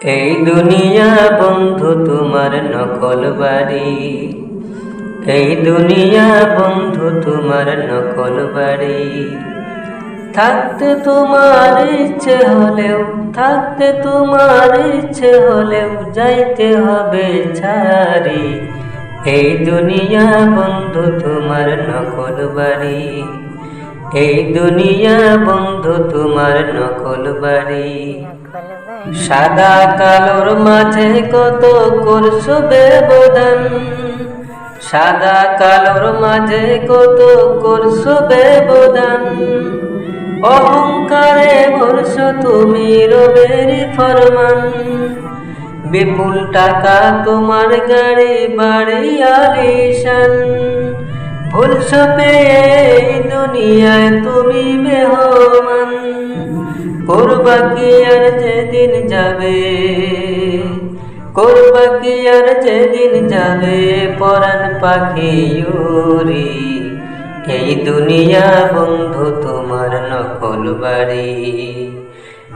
এই দুনিয়া বন্ধু তোমার নকল বাড়ি। এই দুনিয়া বন্ধু তোমার নকল বাড়ি। থাকতে তোমার ইচ্ছে হলেও, থাকতে তোমার ইচ্ছে হলেও যাইতে হবে ছাড়ি। এই দুনিয়া বন্ধু তোমার নকল বাড়ি। এই দুনিয়া বন্ধু তোমার নকল বাড়ি। সাদা কালোর মাঝে কত করছ ব্যবধান। সাদা কালোর মাঝে কত করছ ব্যবধান। অহংকারে ভরছো তুমি রবের ফরমান। বিপুল টাকা তোমার গাড়ি বাড়ি আলিশান ভুলছো পেয়ে দুনিয়ায় তুমি মেহমান। করবা কি আর যেদিন যাবে? করবা কি আর যেদিন যাবে? পরাণ পাখি উড়ি। এই দুনিয়া বন্ধু তোমার নকল বাড়ি।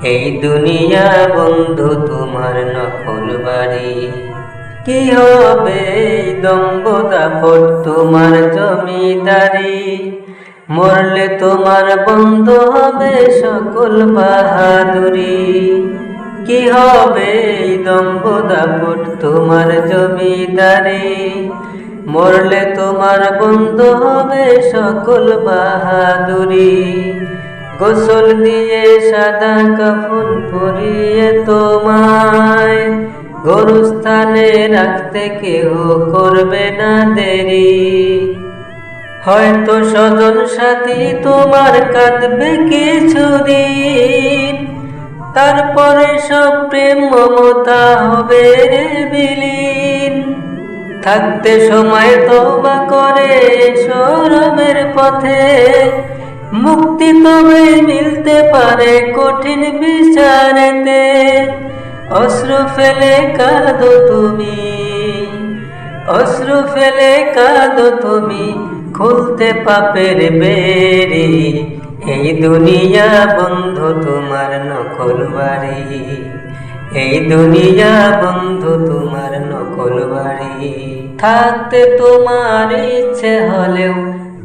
এই দুনিয়া বন্ধু তোমার নকল বাড়ি। কি হবে দম্ব দাপট তোমার জমিদারি, মরলে তোমার বন্ধ হবে সকল বাহাদুরি। কি হবে দম্ব দাপট তোমার জমিদারি? মরলে তোমার বন্ধ হবে সকল বাহাদুরি। গোসল দিয়ে সাদা কাফন পরিয়ে তোমায় গরুস্থানে রাখতে কেহ করবে না দেরি। হয়তো স্বজন সাথী তোমার কাঁদবে কিছুদিন। তারপরে সব প্রেম, মমতা হবে বিলীন। থাকতে সময় তোবা করে সরমের পথে। মুক্তি তবে মিলতে পারে কঠিন বিচারেতে। অশ্রু ফেলে কাঁদো তুমি। অশ্রু ফেলে কাঁদো তুমি, খুলতে পাপের বেরি এই দুনিয়া বন্ধু তোমার নকল বাড়ি। এই দুনিয়া বন্ধু তোমার নকল বাড়ি। থাকতে তোমার ইচ্ছে হলেও,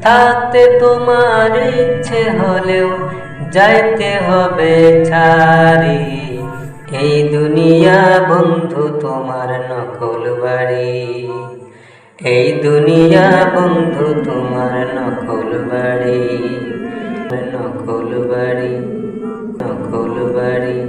থাকতে তোমার ইচ্ছে হলেও, যাইতে হবে ছাড়ি। এই দুনিয়া বন্ধু তোমার নকল বাড়ি। এই দুনিয়া বন্ধু তোমার নকল বাড়ি। নকল বাড়ি নকল বাড়ি।